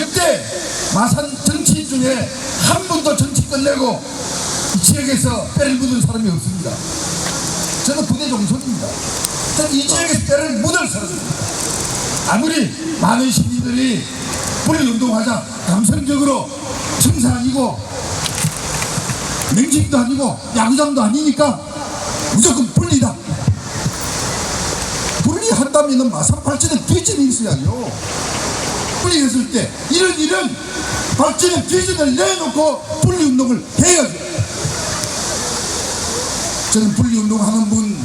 역대 마산 정치인 중에 한 분도 정치 끝내고 이 지역에서 때를 묻은 사람이 없습니다. 저는 부대 종속입니다. 저는 이 지역에서 때를 묻을 사람입니다. 아무리 많은 시민들이 분리운동하자 감성적으로 청사 아니고 맹직도 아니고 야구장도 아니니까 무조건 분리다. 분리한다면 마산 발전에 비전이 있어야죠. 분리했을 때 이런 이런 발전의 비전을 내놓고 분리운동을 해야죠. 저는 분리운동하는 분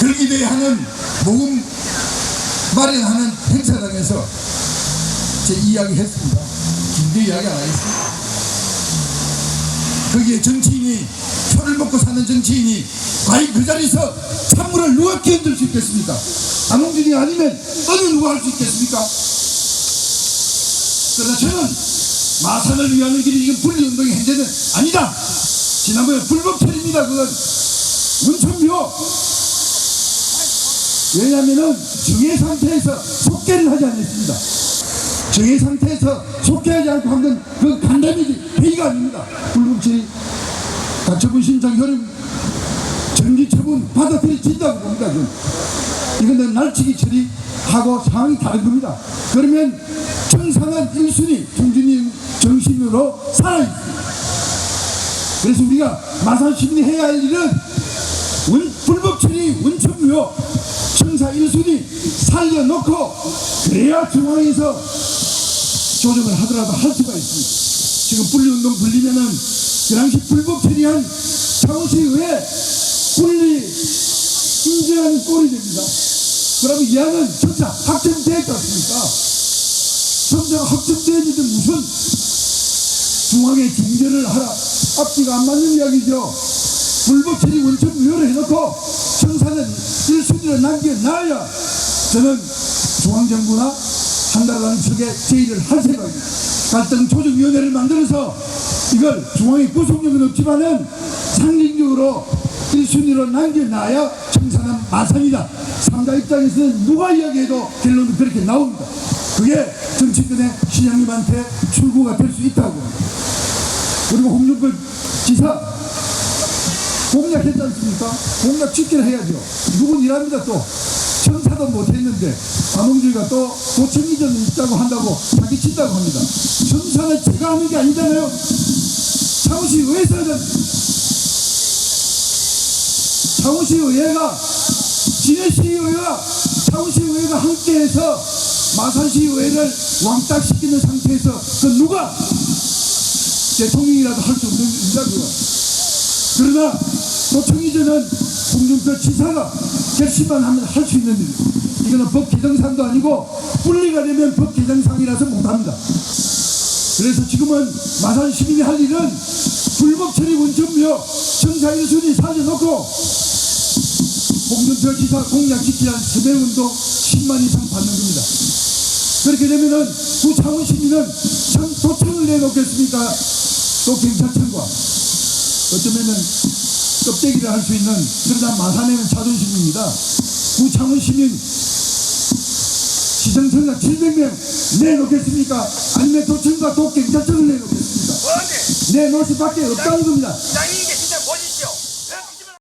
결기대회 하는 모금 마련하는 행사장에서 제 이야기 했습니다. 긴데 이야기 안 하겠습니다. 거기에 정치인이 표를 먹고 사는 정치인이 과연 그 자리에서 찬물을 누가 끼얹을 수 있겠습니까? 안홍준이 아니면 어느 누가 할 수 있겠습니까? 그러나 저는 마산을 위하는 길이 지금 분리운동의 현재는 아니다. 지난번에 불법 처리입니다. 그건 문천묘. 왜냐하면은 정해 상태에서 속개를 하지 않았습니다. 정해 상태에서 속개하지 않고 한 건그 간담이지 회의가 아닙니다. 불법 처리 가처분 신청 효력 정기 처분 받아들여진다고 봅니다. 저는. 이거는 날치기 처리하고 상황이 다른 겁니다. 그러면 청산은 1순위 통준이 정신으로 살아있습니다. 그래서 우리가 마산 시민이 해야 할 일은 원, 불법 처리 원천무효 청사 1순위 살려놓고 그래야 중앙에서 조정을 하더라도 할 수가 있습니다. 지금 분리운동 불리면은 그 당시 불법 처리한 창원시의회 분리 인정한 꼴이 됩니다. 그러면 이 안은 전차 확정되지 않습니까? 전차가 확정되는데 무슨 중앙에 중재를 하라. 앞뒤가 안 맞는 이야기죠. 불법 처리 원천 무효를 해놓고 청사는 1순위로 남겨놔야 저는 중앙정부나 한나라당 측에 제의를 할 생각입니다. 갈등 조정위원회를 만들어서 이걸 중앙에 구속력은 없지만은 상징적으로 1순위로 남겨놔야 청사는 마산이다. 상가 입장에서는 누가 이야기해도 결론은 그렇게 나옵니다. 그게 정치권의 시장님한테 출구가 될 수 있다고. 그리고 홍준표 지사 공약했지 않습니까? 공약 지키려 해야죠. 누군 일합니다 또. 청사도 못했는데 안홍주가 또 도청 이 전 있다고 한다고 자기 친다고 합니다. 청사는 제가 하는 게 아니잖아요. 창원시 의회에서는 창원시 의회가 진해시 의회와 창원시 의회가 함께해서 마산시 의회를 왕따시키는 상태에서 그 누가 대통령이라도 할 수 없는 그거. 그러나 이전은 홍준표 지사가 결심만 하면 할 수 있는 일. 이거는 법 개정상도 아니고 분리가 되면 법 개정상이라서 못합니다. 그래서 지금은 마산 시민이 할 일은 불법 처리 원천묘 청사 1순위 살려놓고 홍준표 지사 공약 지키는 서명운동 10만 이상 받는 겁니다. 그렇게 되면은 구 창원 시민은 참 도청을 내놓겠습니까? 또 경찰청과 어쩌면은 껍데기를 할 수 있는 그러나 마산에는 자존심입니다. 구 창원 시민 시정청자 700명 내놓겠습니까? 아니면 도청과 도 경찰청을 내놓겠습니까? 내놓을 수밖에 없다는 겁니다.